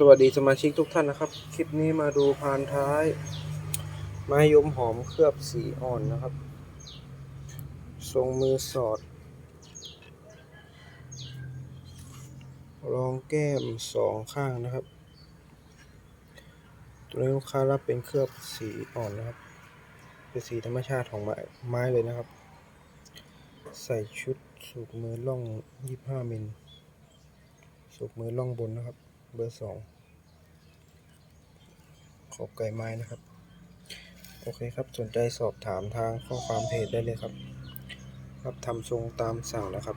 สวัสดีสมาชิกทุกท่านนะครับ คลิปนี้มาดูพานท้าย ไม้ยมหอมเคลือบสีอ่อนนะครับ ทรงมือสอด รองแก้มสองข้างนะครับ ตัวนี้ลูกค้ารับเป็นเคลือบสีอ่อนนะครับ เป็นสีธรรมชาติของไม้ไม้เลยนะครับ ใส่ชุดสูบมือล่อง 25มิลสูบมือล่องบนนะครับ เบอร์สองขอบไก่ไม้นะครับ โอเคครับสนใจสอบถามทางข้อความเพจได้เลยครับ ครับทำทรงตามสั่งนะครับ